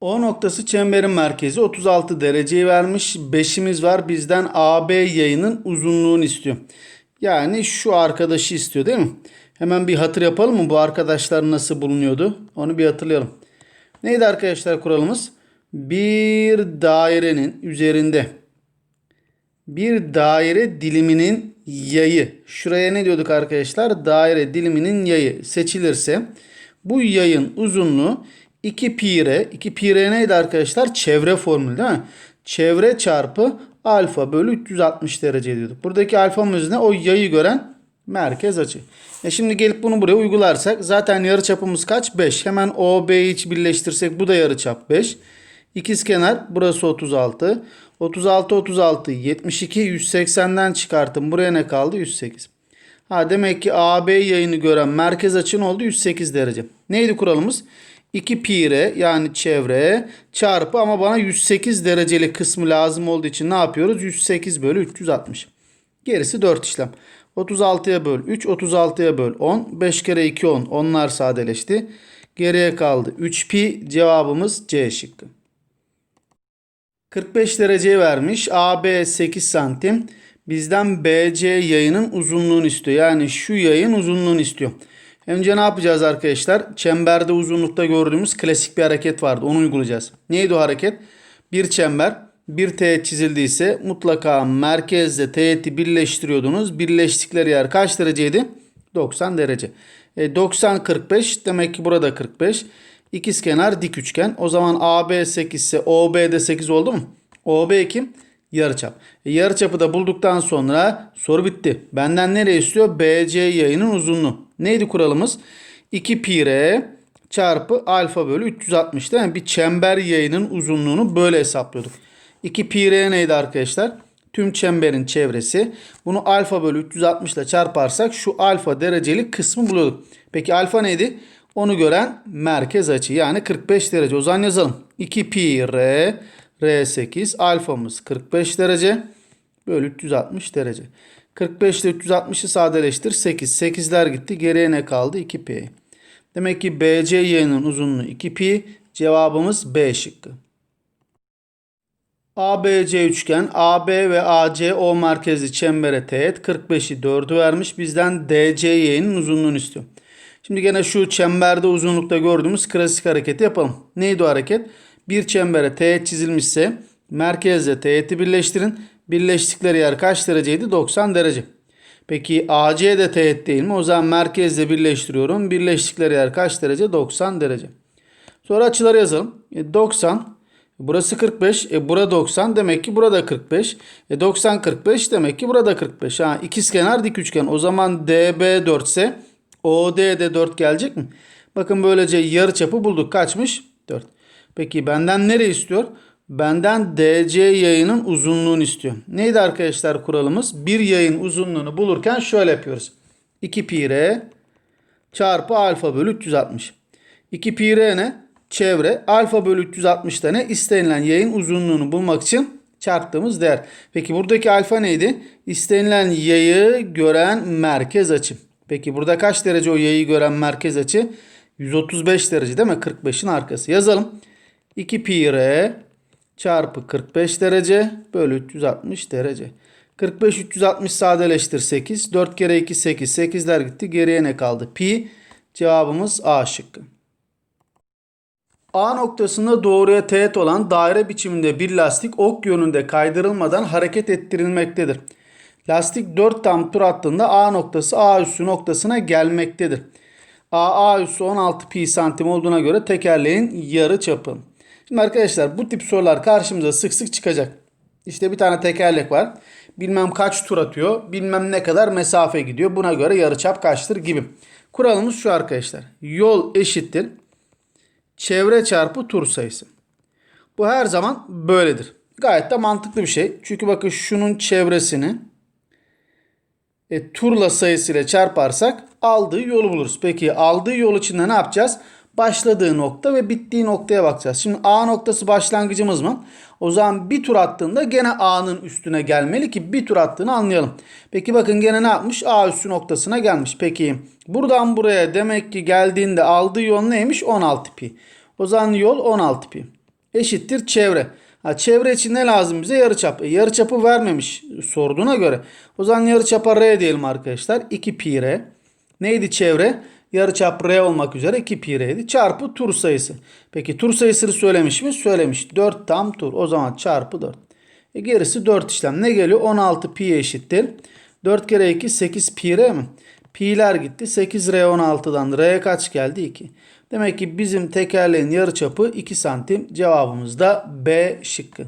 O noktası çemberin merkezi 36 dereceyi vermiş. 5'imiz var. Bizden AB yayının uzunluğunu istiyor. Yani şu arkadaşı istiyor değil mi? Hemen bir hatır yapalım mı? Bu arkadaşlar nasıl bulunuyordu? Onu bir hatırlayalım. Neydi arkadaşlar kuralımız? Bir dairenin üzerinde bir daire diliminin yayı. Şuraya ne diyorduk arkadaşlar? Daire diliminin yayı seçilirse bu yayın uzunluğu 2 pi r. 2 pi r neydi arkadaşlar? Çevre formülü değil mi? Çevre çarpı alfa bölü 360 derece diyorduk. Buradaki alfamız ne? O yayı gören merkez açı. E şimdi gelip bunu buraya uygularsak zaten yarıçapımız kaç? 5. Hemen OB'yi hiç birleştirsek bu da yarıçap 5. İkizkenar burası 36. 36 36 72 180'den çıkarttım. Buraya ne kaldı? 108. Ha demek ki AB yayını gören merkez açın oldu 108 derece. Neydi kuralımız? 2 pi yani çevre çarpı ama bana 108 dereceli kısmı lazım olduğu için ne yapıyoruz? 108 bölü 360. Gerisi 4 işlem. 36'ya böl 3, 36'ya böl 10. 5 kere 2 10. Onlar sadeleşti. Geriye kaldı 3 pi. Cevabımız C şıkkı. 45 dereceyi vermiş. AB 8 santim. Bizden BC yayının uzunluğunu istiyor. Yani şu yayın uzunluğunu istiyor. Önce ne yapacağız arkadaşlar? Çemberde uzunlukta gördüğümüz klasik bir hareket vardı. Onu uygulayacağız. Neydi o hareket? Bir çember bir teğet çizildiyse mutlaka merkezle teğeti birleştiriyordunuz. Birleştikleri yer kaç dereceydi? 90 derece. E, 90 45 demek ki burada 45. İkizkenar dik üçgen. O zaman AB 8 ise OB de 8 oldu mu? OB kim? Yarıçap. E, yarıçapı da bulduktan sonra soru bitti. Benden nereye istiyor? BC yayının uzunluğu. Neydi kuralımız? 2 pi r çarpı alfa bölü 360 değil mi? Bir çember yayının uzunluğunu böyle hesaplıyorduk. 2 pi r neydi arkadaşlar? Tüm çemberin çevresi. Bunu alfa bölü 360 ile çarparsak şu alfa dereceli kısmı buluyorduk. Peki alfa neydi? Onu gören merkez açı yani 45 derece. O zaman yazalım. 2 pi r r8 alfamız 45 derece bölü 360 derece. 45 ile 360'ı sadeleştir 8. 8'ler gitti. Geriye ne kaldı? 2 pi. Demek ki BC yayının uzunluğu 2 pi. Cevabımız B şıkkı. ABC üçgen AB ve AC O merkezli çembere teğet 45'i 4'ü vermiş. Bizden DC yayının uzunluğunu istiyor. Şimdi gene şu çemberde uzunlukta gördüğümüz klasik hareketi yapalım. Neydi o hareket? Bir çembere teğet çizilmişse merkezle teğeti birleştirin. Birleştikleri yer kaç dereceydi? 90 derece. Peki AC de teğet değil mi? O zaman merkezle birleştiriyorum. Birleştikleri yer kaç derece? 90 derece. Sonra açıları yazalım. E 90. Burası 45. E bura 90. Demek ki burada 45. E 90 45 demek ki burada 45. Ha ikizkenar dik üçgen. O zaman DB 4 ise OD de 4 gelecek mi? Bakın böylece yarı çapı bulduk. Kaçmış? 4. Peki benden nereye istiyor? Benden DC yayının uzunluğunu istiyor. Neydi arkadaşlar kuralımız? Bir yayın uzunluğunu bulurken şöyle yapıyoruz. 2 pi r çarpı alfa bölü 360. 2 pi r ne? Çevre. Alfa bölü 360 da ne? İstenilen yayın uzunluğunu bulmak için çarptığımız değer. Peki buradaki alfa neydi? İstenilen yayı gören merkez açı. Peki burada kaç derece o yayı gören merkez açı? 135 derece değil mi? 45'in arkası. Yazalım. 2 pi r çarpı 45 derece bölü 360 derece. 45 360 sadeleştir 8. 4 kere 2 8. 8'ler gitti. Geriye ne kaldı? Pi. Cevabımız A şıkkı. A noktasında doğruya teğet olan daire biçiminde bir lastik ok yönünde kaydırılmadan hareket ettirilmektedir. Lastik 4 tam tur attığında A noktası A üssü noktasına gelmektedir. A, A üssü 16 pi santim olduğuna göre tekerleğin yarı çapı. Şimdi arkadaşlar bu tip sorular karşımıza sık sık çıkacak. İşte bir tane tekerlek var. Bilmem kaç tur atıyor. Bilmem ne kadar mesafe gidiyor. Buna göre yarıçap kaçtır gibi. Kuralımız şu arkadaşlar. Yol eşittir. Çevre çarpı tur sayısı. Bu her zaman böyledir. Gayet de mantıklı bir şey. Çünkü bakın şunun çevresini e, turla sayısıyla çarparsak aldığı yolu buluruz. Peki aldığı yol içinde ne yapacağız? Başladığı nokta ve bittiği noktaya bakacağız. Şimdi A noktası başlangıcımız mı? O zaman bir tur attığında gene A'nın üstüne gelmeli ki bir tur attığını anlayalım. Peki bakın gene ne yapmış? A üstü noktasına gelmiş. Peki buradan buraya demek ki geldiğinde aldığı yol neymiş? 16 pi. O zaman yol 16 pi. eşittir çevre. Ha, çevre için ne lazım bize? Yarıçap. E, yarıçapı vermemiş sorduğuna göre. O zaman yarıçapa R diyelim arkadaşlar. 2 pi R. Neydi çevre? Yarıçap R olmak üzere 2 pi R'ydi. Çarpı tur sayısı. Peki tur sayısını söylemiş mi? Söylemiş. 4 tam tur. O zaman çarpı 4. E gerisi 4 işlem. Ne geliyor? 16 pi eşittir. 4 kere 2 8 pi R mi? Pi'ler gitti. 8 R 16'dan R'ye kaç geldi? 2. Demek ki bizim tekerleğin yarıçapı 2 santim. Cevabımız da B şıkkı.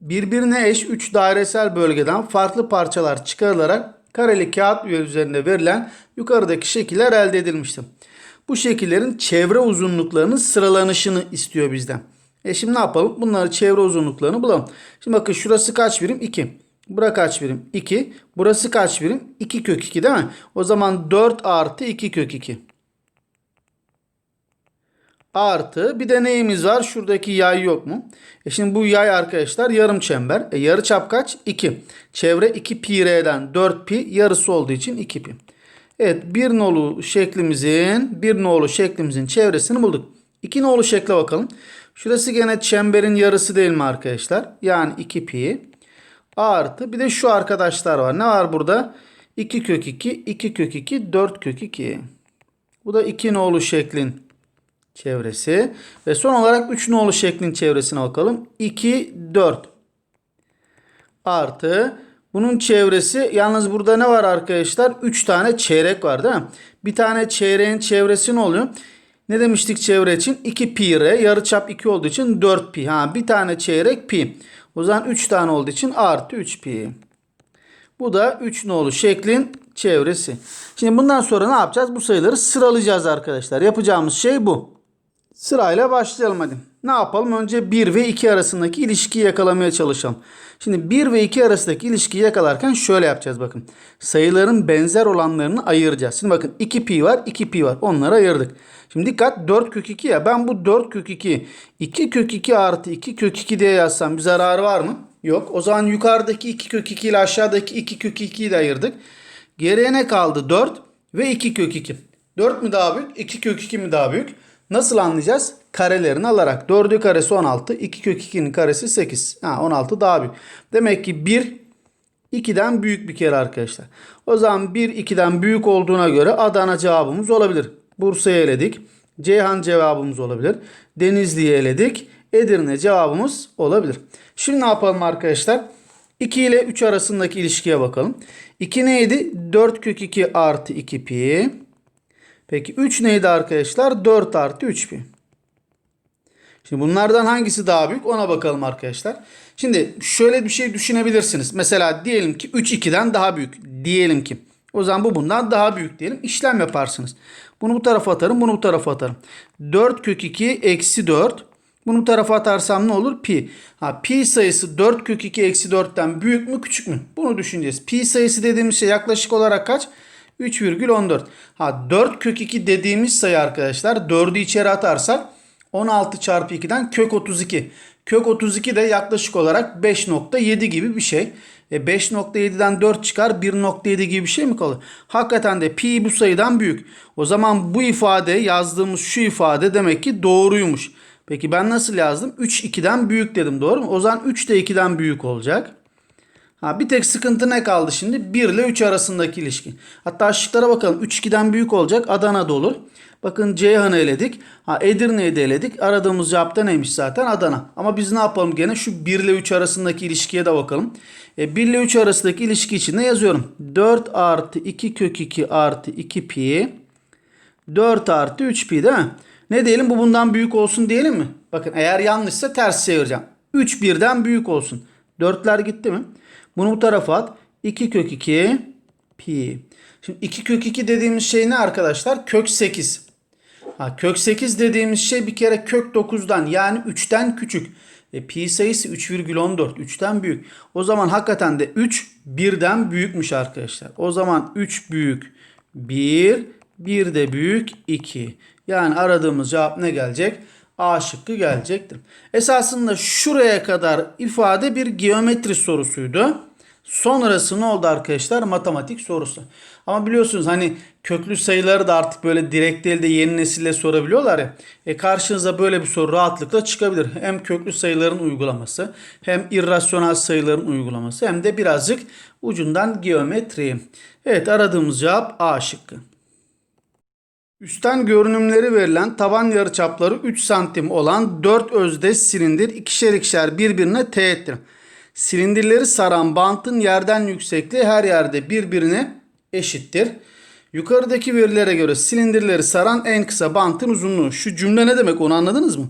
Birbirine eş 3 dairesel bölgeden farklı parçalar çıkarılarak kareli kağıt üzerinde verilen yukarıdaki şekiller elde edilmiştir. Bu şekillerin çevre uzunluklarının sıralanışını istiyor bizden. E şimdi ne yapalım? Bunları çevre uzunluklarını bulalım. Şimdi bakın şurası kaç birim? 2. Bura kaç birim? 2. Burası kaç birim? 2 kök 2 değil mi? O zaman 4 artı 2 kök 2. Artı bir de neyimiz var? Şuradaki yay yok mu? E şimdi bu yay arkadaşlar yarım çember. E yarı çap kaç? 2. Çevre 2 pi r'den 4 pi yarısı olduğu için 2 pi. Evet bir nolu şeklimizin bir nolu şeklimizin çevresini bulduk. 2 nolu şekle bakalım. Şurası gene çemberin yarısı değil mi arkadaşlar? Yani 2 pi artı bir de şu arkadaşlar var. Ne var burada? 2 kök 2, 2 kök 2, 4 kök 2. Bu da 2 nolu şeklin çevresi. Ve son olarak 3 nolu şeklin çevresine bakalım. 2, 4. Artı bunun çevresi yalnız burada ne var arkadaşlar? 3 tane çeyrek var değil mi? Bir tane çeyreğin çevresi ne oluyor? Ne demiştik çevre için? 2 pi r. Yarıçap 2 olduğu için 4 pi. Ha, bir tane çeyrek pi. O zaman 3 tane olduğu için artı 3 pi. Bu da 3 nolu şeklin çevresi. Şimdi bundan sonra ne yapacağız? Bu sayıları sıralayacağız arkadaşlar. Yapacağımız şey bu. Sırayla başlayalım hadi. Ne yapalım? Önce 1 ve 2 arasındaki ilişkiyi yakalamaya çalışalım. Şimdi 1 ve 2 arasındaki ilişkiyi yakalarken şöyle yapacağız bakın. Sayıların benzer olanlarını ayıracağız. Şimdi bakın 2 pi var 2 pi var. Onları ayırdık. Şimdi dikkat 4 kök 2 ya. Ben bu 4 kök 2 2 kök 2 artı 2 kök 2 diye yazsam bir zararı var mı? Yok. O zaman yukarıdaki 2 kök 2 ile aşağıdaki 2 kök 2'yi de ayırdık. Geriye ne kaldı? 4 ve 2 kök 2. 4 mü daha büyük? 2 kök 2 mi daha büyük? Nasıl anlayacağız? Karelerini alarak. 4'ü karesi 16. 2 kök 2'nin karesi 8. Ha, 16 daha büyük. Demek ki 1 2'den büyük bir kere arkadaşlar. O zaman 1 2'den büyük olduğuna göre Adana cevabımız olabilir. Bursa'yı eledik. Ceyhan cevabımız olabilir. Denizli'yi eledik. Edirne cevabımız olabilir. Şimdi ne yapalım arkadaşlar? 2 ile 3 arasındaki ilişkiye bakalım. 2 neydi? 4 kök 2 artı 2 pi. Peki 3 neydi arkadaşlar? 4 artı 3 pi. Şimdi bunlardan hangisi daha büyük ona bakalım arkadaşlar. Şimdi şöyle bir şey düşünebilirsiniz. Mesela diyelim ki 3 2'den daha büyük. Diyelim ki. O zaman bu bundan daha büyük diyelim. İşlem yaparsınız. Bunu bu tarafa atarım. Bunu bu tarafa atarım. 4 kök 2 eksi 4. Bunu bu tarafa atarsam ne olur? Pi. Ha, pi sayısı 4 kök 2 eksi 4'ten büyük mü küçük mü? Bunu düşüneceğiz. Pi sayısı dediğimiz şey yaklaşık olarak kaç? 3,14. Ha 4 kök 2 dediğimiz sayı arkadaşlar 4'ü içeri atarsak 16 çarpı 2'den kök 32. Kök 32 de yaklaşık olarak 5.7 gibi bir şey. E 5.7'den 4 çıkar 1.7 gibi bir şey mi kalır? Hakikaten de pi bu sayıdan büyük. O zaman bu ifade yazdığımız şu ifade demek ki doğruymuş. Peki ben nasıl yazdım? 3 2'den büyük dedim doğru mu? O zaman 3 de 2'den büyük olacak. Ha, bir tek sıkıntı ne kaldı şimdi? 1 ile 3 arasındaki ilişki. Hatta şıklara bakalım. 3 2'den büyük olacak. Adana'da olur. Bakın Ceyhan'ı eledik. Ha, Edirne'yi de eledik. Aradığımız cevap da neymiş zaten? Adana. Ama biz ne yapalım gene? Şu 1 ile 3 arasındaki ilişkiye de bakalım. E, 1 ile 3 arasındaki ilişki için ne yazıyorum? 4 artı 2 kök 2 artı 2 pi. 4 artı 3 pi değil mi? Ne diyelim? Bu bundan büyük olsun diyelim mi? Bakın eğer yanlışsa ters çevireceğim. 3 birden büyük olsun. 4'ler gitti mi? Bunu bu tarafa at. 2 kök 2 pi. Şimdi 2 kök 2 dediğimiz şey ne arkadaşlar? Kök 8. Ha, kök 8 dediğimiz şey bir kere kök 9'dan yani 3'ten küçük. E, pi sayısı 3,14. 3'ten büyük. O zaman hakikaten de 3 1'den büyükmüş arkadaşlar. O zaman 3 büyük 1, 1 de büyük 2. Yani aradığımız cevap ne gelecek? A şıkkı gelecektir. Esasında şuraya kadar ifade bir geometri sorusuydu. Sonrası ne oldu arkadaşlar? Matematik sorusu. Ama biliyorsunuz hani köklü sayıları da artık böyle direkt değil de yeni nesille sorabiliyorlar ya. E karşınıza böyle bir soru rahatlıkla çıkabilir. Hem köklü sayıların uygulaması hem irrasyonel sayıların uygulaması hem de birazcık ucundan geometri. Evet aradığımız cevap A şıkkı. Üstten görünümleri verilen taban yarıçapları 3 santim olan 4 özdeş silindir ikişer ikişer birbirine teğettir. Silindirleri saran bantın yerden yüksekliği her yerde birbirine eşittir. Yukarıdaki verilere göre silindirleri saran en kısa bantın uzunluğu. Şu cümle ne demek onu anladınız mı?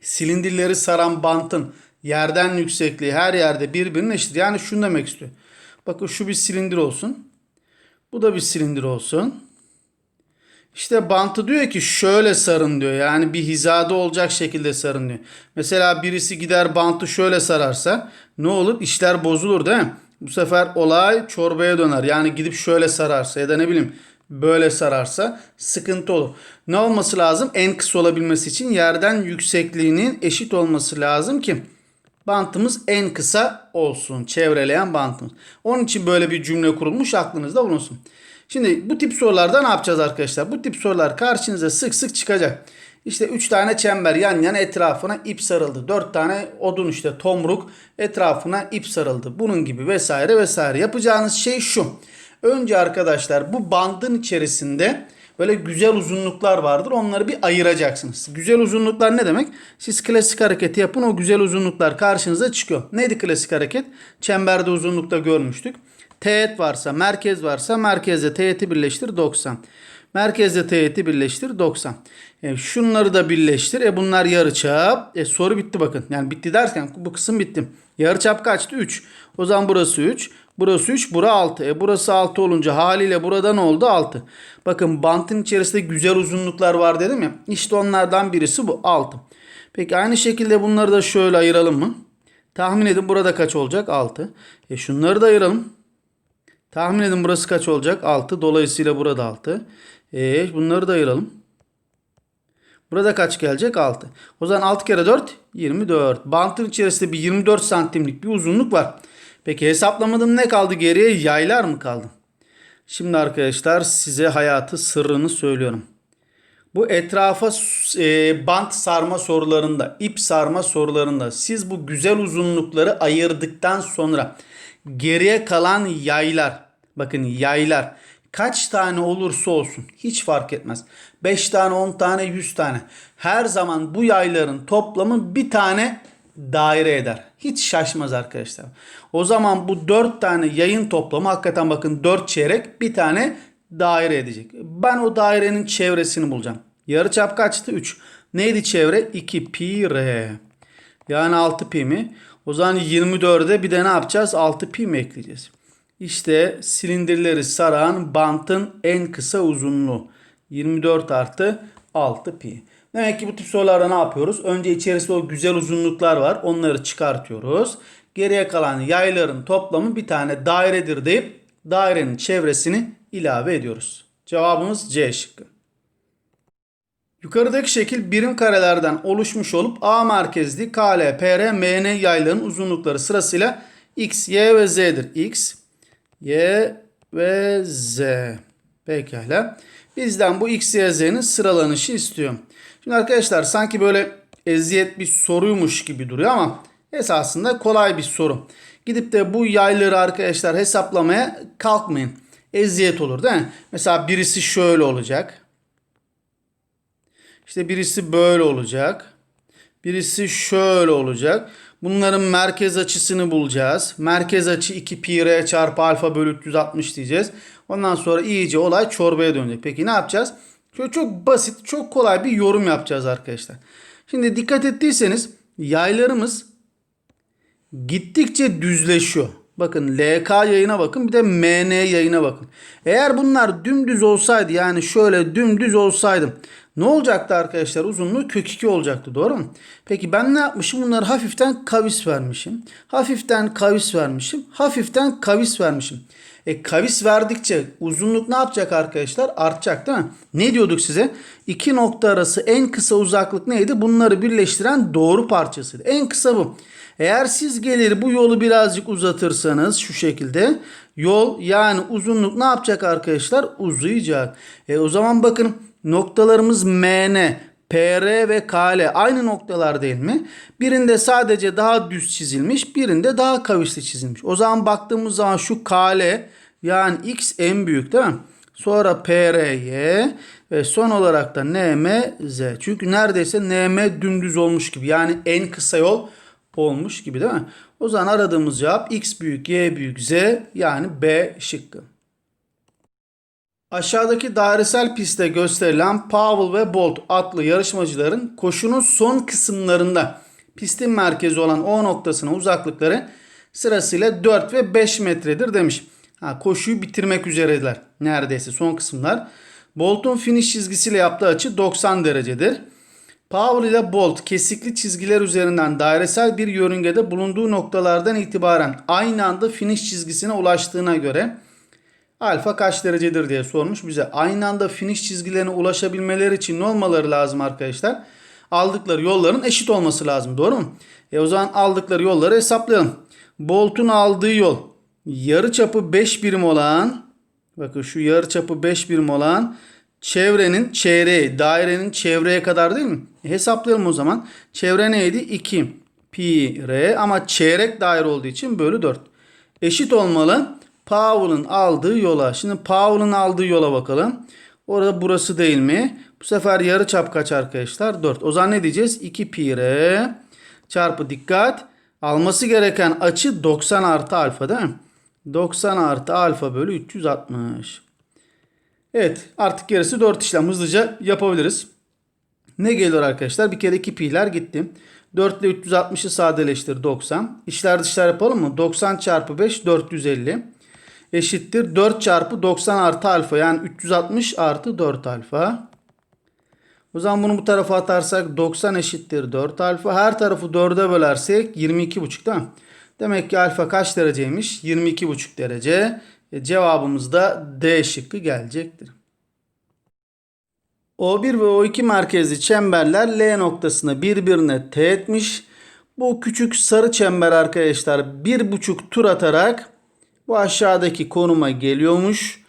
Silindirleri saran bantın yerden yüksekliği her yerde birbirine eşittir. Yani şunu demek istiyor. Bakın şu bir silindir olsun. Bu da bir silindir olsun. İşte bantı diyor ki şöyle sarın diyor. Yani bir hizada olacak şekilde sarın diyor. Mesela birisi gider bantı şöyle sararsa ne olur? İşler bozulur değil mi? Bu sefer olay çorbaya döner. Yani gidip şöyle sararsa ya da ne bileyim böyle sararsa sıkıntı olur. Ne olması lazım? En kısa olabilmesi için yerden yüksekliğinin eşit olması lazım ki bantımız en kısa olsun. Çevreleyen bantımız. Onun için böyle bir cümle kurulmuş aklınızda bulunsun. Şimdi bu tip sorularda ne yapacağız arkadaşlar? Bu tip sorular karşınıza sık sık çıkacak. İşte 3 tane çember yan yana etrafına ip sarıldı. 4 tane odun işte tomruk etrafına ip sarıldı. Bunun gibi vesaire vesaire. Yapacağınız şey şu. Önce arkadaşlar bu bandın içerisinde böyle güzel uzunluklar vardır. Onları bir ayıracaksınız. Güzel uzunluklar ne demek? Siz klasik hareketi yapın o güzel uzunluklar karşınıza çıkıyor. Neydi klasik hareket? Çemberde uzunlukta görmüştük. Teğet varsa, merkez varsa merkezle teğeti birleştir 90. Merkezle teğeti birleştir 90. E, şunları da birleştir. E bunlar yarıçap. E soru bitti bakın. Yani bitti derken bu kısım bitti. Yarıçap kaçtı? 3. O zaman burası 3. Burası 3. Bura 6. E burası 6 olunca haliyle burada ne oldu? 6. Bakın bantın içerisinde güzel uzunluklar var dedim ya. İşte onlardan birisi bu 6. Peki aynı şekilde bunları da şöyle ayıralım mı? Tahmin edin burada kaç olacak? 6. E şunları da ayıralım. Tahmin edin burası kaç olacak? 6. Dolayısıyla burada 6. E, bunları da ayıralım. Burada kaç gelecek? 6. O zaman 6 kere 4 24. Bantın içerisinde bir 24 santimlik bir uzunluk var. Peki hesaplamadım ne kaldı geriye? Yaylar mı kaldı? Şimdi arkadaşlar size hayatı sırrını söylüyorum. Bu etrafa e, bant sarma sorularında, ip sarma sorularında siz bu güzel uzunlukları ayırdıktan sonra geriye kalan yaylar, bakın yaylar kaç tane olursa olsun hiç fark etmez. 5 tane, 10 tane, 100 tane. Her zaman bu yayların toplamı bir tane daire eder. Hiç şaşmaz arkadaşlar. O zaman bu 4 tane yayın toplamı hakikaten bakın 4 çeyrek bir tane daire edecek. Ben o dairenin çevresini bulacağım. Yarıçap kaçtı? 3. Neydi çevre? 2 pi r. Yani 6 pi mi? O zaman 24'e bir de ne yapacağız? 6 pi mi ekleyeceğiz? İşte silindirleri saran bantın en kısa uzunluğu. 24 artı 6 pi. Demek ki bu tip sorularda ne yapıyoruz? Önce içerisinde o güzel uzunluklar var. Onları çıkartıyoruz. Geriye kalan yayların toplamı bir tane dairedir deyip dairenin çevresini ilave ediyoruz. Cevabımız C şıkkı. Yukarıdaki şekil birim karelerden oluşmuş olup A merkezli KL, PR, MN yayların uzunlukları sırasıyla X, Y ve Z'dir. X, Y ve Z. Pekala. Bizden bu X, Y, Z'nin sıralanışı istiyor. Şimdi arkadaşlar sanki böyle eziyet bir soruymuş gibi duruyor ama esasında kolay bir soru. Gidip de bu yayları arkadaşlar hesaplamaya kalkmayın. Eziyet olur değil mi? Mesela birisi şöyle olacak. İşte birisi böyle olacak. Birisi şöyle olacak. Bunların merkez açısını bulacağız. Merkez açı 2 pi r çarpı alfa bölü 360 diyeceğiz. Ondan sonra iyice olay çorbaya dönecek. Peki ne yapacağız? Şöyle çok basit, çok kolay bir yorum yapacağız arkadaşlar. Şimdi dikkat ettiyseniz yaylarımız gittikçe düzleşiyor. Bakın LK yayına bakın bir de MN yayına bakın. Eğer bunlar dümdüz olsaydı yani şöyle dümdüz olsaydım ne olacaktı arkadaşlar? Uzunluğu kök 2 olacaktı doğru mu? Peki ben ne yapmışım? Bunları hafiften kavis vermişim. Hafiften kavis vermişim. Hafiften kavis vermişim. E kavis verdikçe uzunluk ne yapacak arkadaşlar? Artacak değil mi? Ne diyorduk size? İki nokta arası en kısa uzaklık neydi? Bunları birleştiren doğru parçasıydı. En kısa bu. Eğer siz gelir bu yolu birazcık uzatırsanız şu şekilde yol yani uzunluk ne yapacak arkadaşlar? Uzayacak. E o zaman bakın noktalarımız MN, PR ve KL aynı noktalar değil mi? Birinde sadece daha düz çizilmiş, birinde daha kavisli çizilmiş. O zaman baktığımız zaman şu KL yani X en büyük değil mi? Sonra PRY ve son olarak da NMZ. Çünkü neredeyse NM dümdüz olmuş gibi. Yani en kısa yol olmuş gibi değil mi? O zaman aradığımız cevap X büyük, Y büyük, Z yani B şıkkı. Aşağıdaki dairesel pistte gösterilen Powell ve Bolt adlı yarışmacıların koşunun son kısımlarında pistin merkezi olan O noktasına uzaklıkları sırasıyla 4 ve 5 metredir demiş. Ha, koşuyu bitirmek üzerediler. Neredeyse son kısımlar. Bolt'un finish çizgisiyle yaptığı açı 90 derecedir. Powell ile Bolt kesikli çizgiler üzerinden dairesel bir yörüngede bulunduğu noktalardan itibaren aynı anda finish çizgisine ulaştığına göre alfa kaç derecedir diye sormuş bize. Aynı anda finish çizgilerine ulaşabilmeleri için ne olmaları lazım arkadaşlar? Aldıkları yolların eşit olması lazım. Doğru mu? E o zaman aldıkları yolları hesaplayalım. Bolt'un aldığı yol yarı çapı 5 birim olan bakın şu yarı çapı 5 birim olan çevrenin çeyreği dairenin çevreye kadar değil mi? E hesaplayalım o zaman. Çevre neydi? 2 pi r ama çeyrek daire olduğu için bölü 4. Eşit olmalı. Powell'ın aldığı yola. Şimdi Powell'ın aldığı yola bakalım. Orada burası değil mi? Bu sefer yarı çap kaç arkadaşlar? 4. O zaman ne diyeceğiz? 2 pi r çarpı dikkat. Alması gereken açı 90 artı alfa değil mi? 90 artı alfa bölü 360. Evet artık gerisi 4 işlem hızlıca yapabiliriz. Ne geliyor arkadaşlar? Bir kere 2 pi'ler gitti. 4 ile 360'ı sadeleştir 90. İşler dışlar yapalım mı? 90 çarpı 5 450 eşittir 4 çarpı 90 artı alfa yani 360 artı 4 alfa. O zaman bunu bu tarafa atarsak 90 eşittir 4 alfa. Her tarafı 4'e bölersek 22,5 değil mi? Demek ki alfa kaç dereceymiş? 22,5 derece. E, cevabımız da D şıkkı gelecektir. O1 ve O2 merkezli çemberler L noktasına birbirine teğetmiş. Bu küçük sarı çember arkadaşlar bir buçuk tur atarak bu aşağıdaki konuma geliyormuş.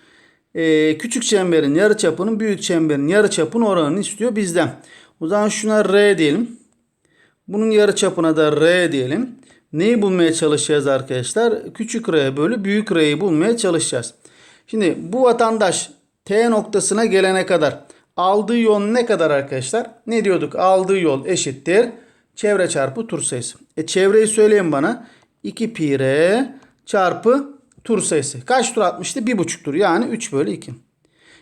Ee, küçük çemberin yarıçapının büyük çemberin yarıçapının oranını istiyor bizden. O zaman şuna R diyelim. Bunun yarıçapına da R diyelim. Neyi bulmaya çalışacağız arkadaşlar? Küçük R bölü büyük R'yi bulmaya çalışacağız. Şimdi bu vatandaş T noktasına gelene kadar aldığı yol ne kadar arkadaşlar? Ne diyorduk? Aldığı yol eşittir. Çevre çarpı tur sayısı. E çevreyi söyleyin bana. 2 pi R çarpı tur sayısı. Kaç tur atmıştı? 1,5 tur. Yani 3 bölü 2.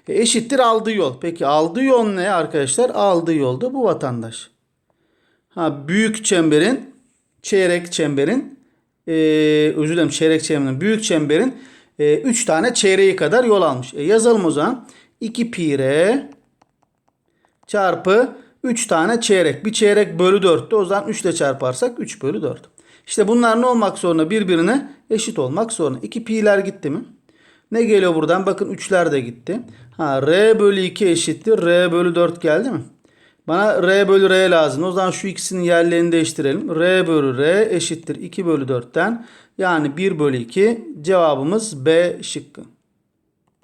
E eşittir aldığı yol. Peki aldığı yol ne arkadaşlar? Aldığı yol da bu vatandaş. Ha büyük çemberin çeyrek çemberin e, özür dilerim çeyrek çemberin büyük çemberin 3 e, tane çeyreği kadar yol almış. E, yazalım o zaman. 2 pi r çarpı 3 tane çeyrek. Bir çeyrek bölü 4'tü. O zaman 3 ile çarparsak 3 bölü 4. İşte bunlar ne olmak zorunda? Birbirine eşit olmak zorunda. 2 pi'ler gitti mi? Ne geliyor buradan? Bakın 3'ler de gitti. Ha, r bölü 2 eşittir. r bölü 4 geldi mi? Bana r bölü r lazım. O zaman şu ikisinin yerlerini değiştirelim. r bölü r eşittir 2 bölü 4'ten. Yani 1 bölü 2 cevabımız B şıkkı.